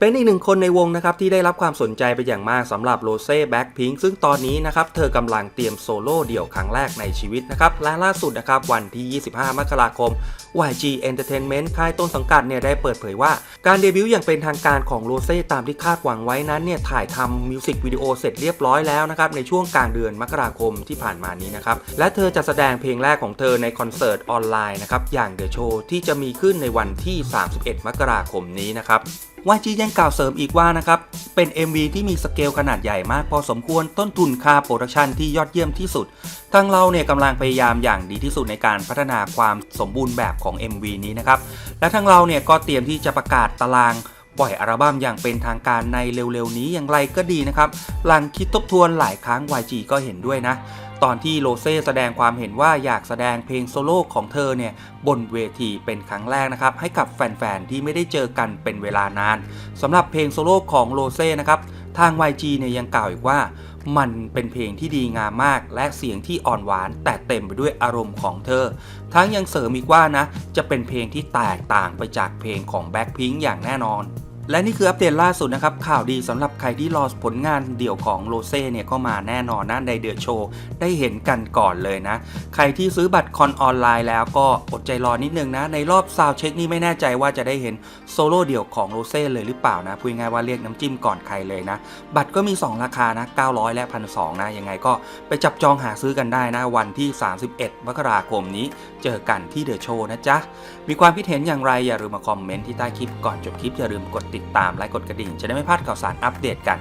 เป็นอีกหนึ่งคนในวงนะครับที่ได้รับความสนใจไปอย่างมากสำหรับโรเซ่แบ็คพิงซึ่งตอนนี้นะครับเธอกำลังเตรียมโซโล่เดี่ยวครั้งแรกในชีวิตนะครับและล่าสุดนะครับวันที่ 25 มกราคม YG Entertainment ค่ายต้นสังกัดเนี่ยได้เปิดเผยว่า การเดบิวต์อย่างเป็นทางการของโรเซ่ตามที่คาดหวังไว้นั้นเนี่ยถ่ายทำมิวสิกวิดีโอเสร็จเรียบร้อยแล้วนะครับในช่วงกลางเดือนมกราคมที่ผ่านมานี้นะครับและเธอจะแสดงเพลงแรกของเธอในคอนเสิร์ตออนไลน์นะครับอย่าง The Show ที่จะมีขึ้นในวันที่ 31 มกราคมนี้นะครับ YG ยังกล่าวเสริมอีกว่านะครับเป็น MV ที่มีสเกลขนาดใหญ่มากพอสมควรต้นทุนค่าโปรดักชันที่ยอดเยี่ยมที่สุดทางเราเนี่ยกำลังพยายามอย่างดีที่สุดในการพัฒนาความสมบูรณ์แบบของ MV นี้นะครับและทางเราเนี่ยก็เตรียมที่จะประกาศตาราง ปล่อยอัลบั้มอย่างเป็นทางการในเร็วๆ นี้อย่างไรก็ดีนะครับ หลังคิดทบทวนหลายครั้ง YG ก็เห็นด้วยนะ ตอนที่โรเซ่แสดงความเห็นว่าอยากแสดงเพลงโซโล่ของเธอเนี่ยบนเวทีเป็นครั้งแรกนะครับ ให้กับแฟนๆ ที่ไม่ได้เจอกันเป็นเวลานานสำหรับเพลงโซโล่ของโรเซ่นะครับทาง YG เนี่ยยังกล่าวอีกว่ามันเป็นเพลงที่ดีงามมาก และเสียงที่อ่อนหวาน แต่เต็มไปด้วยอารมณ์ของเธอ ทั้งยังเสริมอีกว่านะ จะเป็นเพลงที่แตกต่างไปจากเพลงของ Blackpink อย่างแน่นอน และนี่คืออัปเดตล่าสุดนะครับ ข่าวดีสำหรับใครที่รอผลงานเดี่ยวของโรเซ่เนี่ยก็มาแน่นอนนะในเดือโชว์ได้เห็นกันก่อนเลยนะ ใครที่ซื้อบัตรคอนออนไลน์แล้วก็อดใจรอนิดนึงนะ ในรอบซาวเช็คนี่ไม่แน่ใจว่าจะได้เห็นโซโล่เดี่ยวของโรเซ่เลยหรือเปล่านะพูดง่ายว่าเรียกน้ำจิ้มก่อนใครเลยนะ บัตรก็มี 2 ราคานะ 900 และ 1,200 นะยังไงก็ไปจับจองหาซื้อกันได้นะ วันที่ 31 มกราคมนี้ เจอกันที่เดอะโชว์นะจ๊ะมีความคิดเห็นอย่างไรอย่าลืมมาคอมเมนต์ที่ใต้คลิปก่อนจบคลิปอย่าลืมกดติดตามและกดกระดิ่ง จะได้ไม่พลาดข่าวสารอัปเดตกัน